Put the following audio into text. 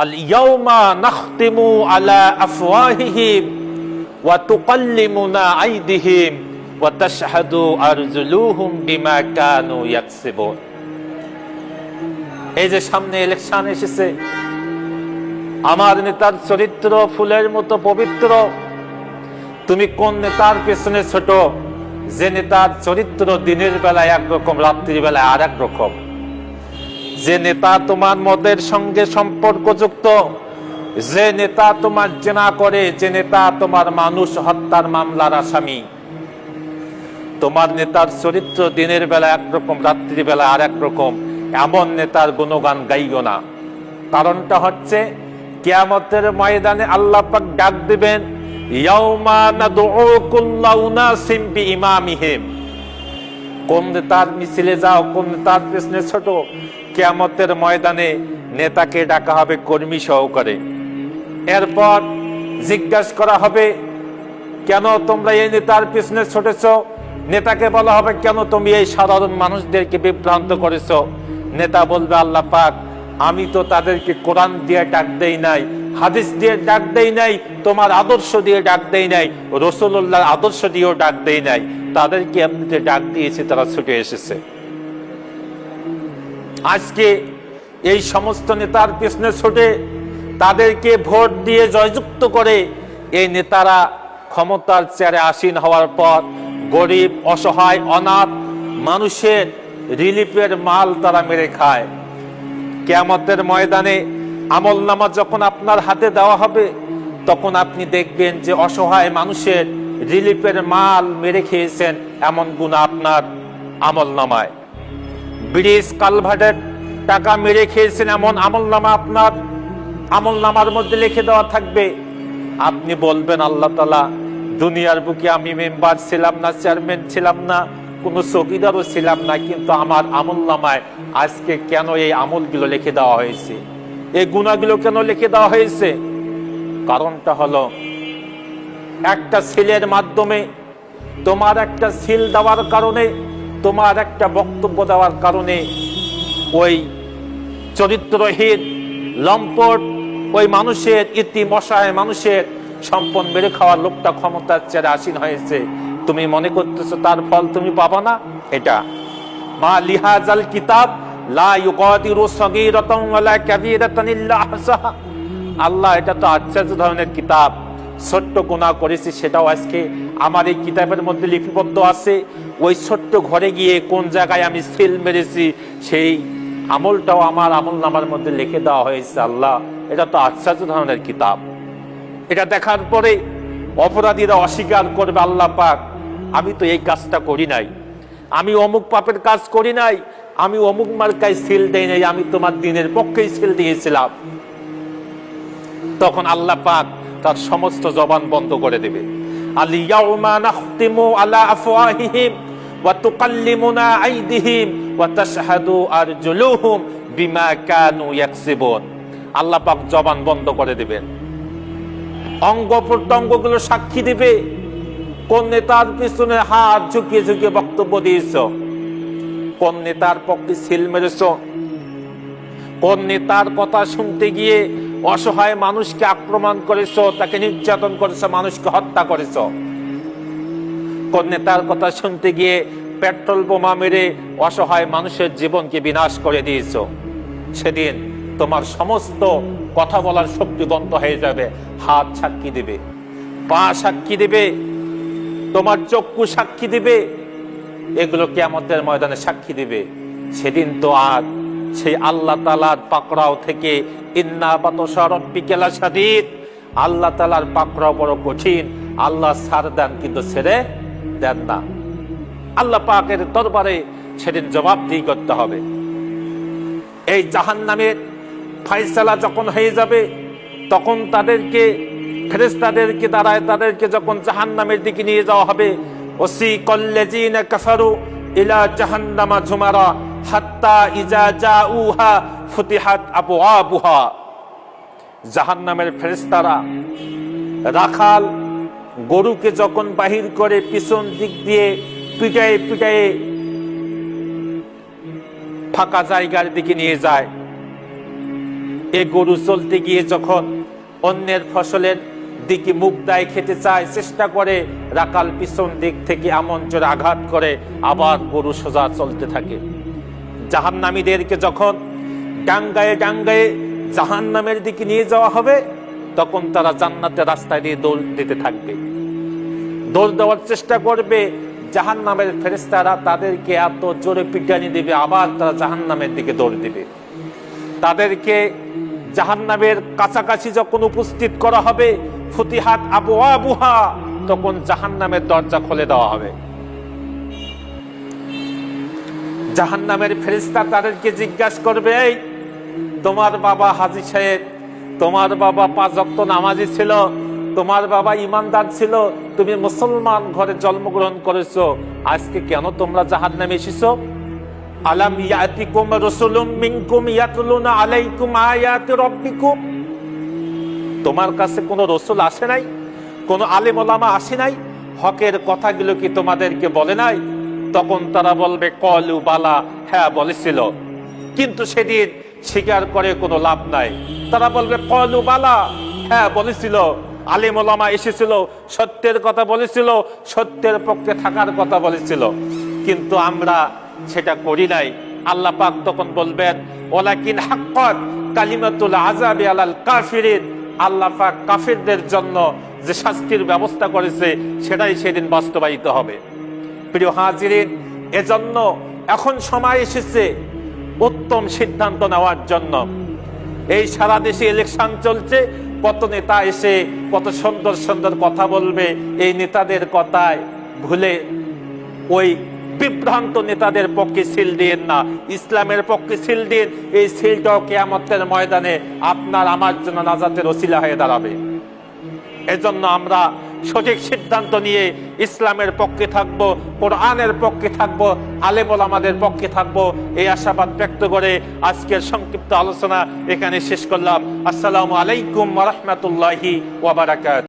আল আলা ওয়া ওয়া কানু এই যে সামনে এসেছে, আমার নেতার চরিত্র ফুলের মতো পবিত্র। তুমি কোন নেতার পেছনে ছোট? যে নেতার চরিত্র দিনের বেলায় একরকম, রাত্রির বেলায় আর এক রকম। যে নেতা তোমার মদের সঙ্গে সম্পর্কযুক্ত, যে নেতা তোমার জেনা করে, যে নেতা তোমার মানুষ হত্যার মামলার আসামি। তোমার নেতার চরিত্র দিনের বেলা একরকম, রাত্রির বেলা আর এক রকম এমন নেতার গুণগান গাইও না। কারণটা হচ্ছে, কেয়ামতের ময়দানে আল্লাহ পাক ডাক দিবেন কোন নেতার মিছিলে যাও, কোন নেতার পেছনে ছোট কিয়ামতের ময়দানে নেতাকে ডাকা হবে কর্মী সহকারে। এরপর জিজ্ঞাসা করা হবে, কেন তোমরা এই নেতার পিছনে ছুটেছ? নেতাকে বলা হবে, কেন তুমি এই সাধারণ মানুষদেরকে বিভ্রান্ত করেছ? নেতা বলবে, আল্লাহ পাক, আমি তো তাদেরকে কোরআন দিয়ে ডাক দেই নাই, হাদিস দিয়ে ডাক দেই নাই, তোমার আদর্শ দিয়ে ডাক দেই নাই রসুল্লাহর আদর্শ দিয়েও ডাক দেই নাই। তাদেরকে এমনিতে ডাক দিয়েছে, তারা ছুটে এসেছে। আজকে এই সমস্ত নেতার পিছনে ছোটে তাদেরকে ভোট দিয়ে জয়যুক্ত করে এই নেতারা ক্ষমতার চেয়ারে আসীন হওয়ার পর গরিব, অসহায়, অনাথ মানুষের রিলিফের মাল তারা মেরে খায়। কেয়ামতের ময়দানে আমল নামা যখন আপনার হাতে দেওয়া হবে, তখন আপনি দেখবেন যে অসহায় মানুষের রিলিফের মাল মেরে খেয়েছেন এমন গুণ আপনার আমল নামায়। ব্রিজ কালভার্টের টাকা মেরে খেয়েছেন এমন আমল নামা আপনার। আমল নামার মধ্যে লিখে দেওয়া থাকবে, আপনি বলবেন, আল্লাহ তালা দুনিয়ার বুকে আমি মেম্বার ছিলাম না, চেয়ারম্যান ছিলাম না, কোনো চকিদারও ছিলাম না, কিন্তু আমার আমল নামায় আজকে কেন এই আমলগুলো লিখে দেওয়া হয়েছে? এই গুণাগুলো কেন লিখে দেওয়া হয়েছে? কারণটা হলো, একটা সিলের মাধ্যমে তোমার একটা সিল দেওয়ার কারণে তোমার একটা বক্তব্য দেওয়ার কারণে ওই চরিত্রহীন, লম্পট, ওই মানুষের ইতি মশায় মানুষের সম্পদ বেড়ে খাওয়ার লোকটা ক্ষমতার চেয়ারে আসীন হয়েছে। তুমি মনে করতেছো তার ফল তুমি পাবা না? এটা। মা লিহাজাল কিতাব আল্লাহ এটা তো আশ্চর্য ধরনের কিতাব। ছোট্ট গোনা করেছি, সেটাও আজকে আমার এই কিতাবের মধ্যে লিপিবদ্ধ আছে। ওই ছোট্ট ঘরে গিয়ে কোন জায়গায় আমি সিল মেরেছি, সেই আমলটাও আমার আমল নামার মধ্যে লিখে দেওয়া হয়েছে আল্লাহ। এটা তো আশ্চর্য ধরনের কিতাব। এটা দেখার পরে অপরাধীরা অস্বীকার করবে আল্লাহ পাক, আমি তো এই কাজটা করি নাই। আমি অমুক পাপের কাজ করি নাই, আমি অমুক মার্কায় সিল দেই নাই, আমি তোমার দিনের পক্ষেই সিল দিয়েছিলাম। তখন আল্লাহ পাক তার সমস্ত জবান বন্ধ করে দেবে। আলিয়াউমা নাখতিমু আলা আফওয়াহিহিম ওয়া তুকাল্লিমুনা আইদিহিম ওয়া বিমা কানু ইয়াকসিবুন। আল্লাহ জবান বন্ধ করে দিবেন। অঙ্গ প্রত্যঙ্গগুলো সাক্ষী দিবে। কোন নেতার পিছনে হাত ঝুঁকিয়ে ঝুঁকিয়ে বক্তব্য দিয়েছ? কোন নেতার পক্ষে সিল মেরেছ? কোন নেতার কথা শুনতে গিয়ে অসহায় মানুষকে আক্রমণ করেছ, তাকে নির্যাতন করেছ, মানুষকে হত্যা করেছ। কোন নেতার কথা শুনতে গিয়ে পেট্রোল বোমা মেরে অসহায় মানুষের জীবনকে বিনাশ করে দিয়েছ। সেদিন তোমার সমস্ত কথা বলার শক্তি বন্ধ হয়ে যাবে, হাত সাক্ষী দিবে, পা সাক্ষী দিবে, তোমার চক্ষু সাক্ষী দিবে, এগুলো কেয়ামতের ময়দানে সাক্ষী দিবে। সেদিন তো আর সেই আল্লাহ তালার পাকড়াও থেকে ইন্না বাতসারব্বিকেলা সাদিদ আল্লাহ তালার পাকড়াও বড় কঠিন। আল্লাহ সার দেন কিন্তু ছেড়ে দেন না। আল্লাহ পাকের দরবারে সেদিন জবাবদিহি করতে হবে। এই জাহান নামের ফাইসালা যখন হয়ে যাবে, তখন তাদেরকে ফেরেস্তাদেরকে দাঁড়ায় তাদেরকে যখন জাহান নামের দিকে নিয়ে যাওয়া হবে, ওসি কল্লেজিন কাফারু ইলা জাহান্নামা ঝুমারা হাত্তা ইজা জাউহা ফুতিহাত আবওয়াবুহা, জাহান্নামের ফেরেশতারা। রাখাল গরুকে যখন বাহির করে পিছন দিক দিয়ে পিটায়ে পিটায়ে ফাঁকা জায়গার দিকে নিয়ে যায়, এ গরু চলতে গিয়ে যখন অন্যের ফসলের দিকে মুখ দায় খেতে চায়, চেষ্টা করে রাকাল পিছন দিক থেকে আমন আঘাত করে, আবার গরু সোজা চলতে থাকে। জাহান্নামীদেরকে যখন ডাঙ্গায়ে ডাঙ্গায়ে জাহান্নামের দিকে নিয়ে যাওয়া হবে, তখন তারা জান্নাতের রাস্তায় দিয়ে দৌড় দিতে থাকবে। দৌড় দেওয়ার চেষ্টা করবে, জাহান্নামের ফেরেস্তারা তাদেরকে এত জোরে পিটানি দিবে, আবার তারা জাহান্নামের দিকে দৌড় দিবে। তাদেরকে জাহান্নামের কাছাকাছি যখন উপস্থিত করা হবে, ফুতিহাত আবু আবুহা, তখন জাহান্নামের দরজা খুলে দেওয়া হবে। জাহান্নামের ফেরিস্তা তাদেরকে জিজ্ঞাসা করবে, এই তোমার বাবা হাজি সাহেব, তোমার বাবা পাঁচ অক্ত নামাজি ছিল, তোমার বাবা ইমানদার ছিল, তুমি মুসলমান ঘরে জন্মগ্রহণ করেছ, আজকে কেন তোমরা জাহান্নামে এসেছ? আলাম ইয়াতিকুম রাসূলুম মিনকুম ইয়াতলুনা আলাইকুম আয়াতি রাব্বিকুম। তোমার কাছে কোনো রসুল আসে নাই? কোনো আলেম ওলামা আসে নাই? হকের কথাগুলো কি তোমাদেরকে বলে নাই? তখন তারা বলবে, কলু বালা হ্যাঁ বলেছিল। কিন্তু সেদিন স্বীকার করে কোনো লাভ নাই। তারা বলবে, কলু বালা। হ্যাঁ বলেছিল। আলেম ওলামা এসেছিল, সত্যের কথা বলেছিল, সত্যের পক্ষে থাকার কথা বলেছিল। কিন্তু আমরা সেটা করি নাই। আল্লাহ পাক তখন বলবেন, ওলাকিন হাক্কত কালিমাতুল আজাবি আলাল কাফিরিন। আল্লাহ পাক কাফিরদের জন্য যে শাস্তির ব্যবস্থা করেছে, সেটাই সেদিন বাস্তবায়িত হবে। প্রিয় হাজিরিন, এজন্য এখন সময় এসেছে উত্তম সিদ্ধান্ত নেওয়ার জন্য। এই সারা দেশে ইলেকশন চলছে, কত নেতা এসে কত সুন্দর সুন্দর কথা বলবে, এই নেতাদের কথায় ভুলে ওই বিভ্রান্ত নেতাদের পক্ষে সিল দিন না। ইসলামের পক্ষে সিল দিন এই সিলটাও কেয়ামতের ময়দানে আপনার, আমার জন্য নাজাতের ওসিলা হয়ে দাঁড়াবে। এজন্য আমরা সঠিক সিদ্ধান্ত নিয়ে ইসলামের পক্ষে থাকব, কোরআনের পক্ষে থাকব আলেবল আমাদের পক্ষে থাকব, এই আশাবাদ ব্যক্ত করে আজকের সংক্ষিপ্ত আলোচনা এখানে শেষ করলাম। আসসালামু আলাইকুম রহমতুল্লাহি ওয়াবারাকাত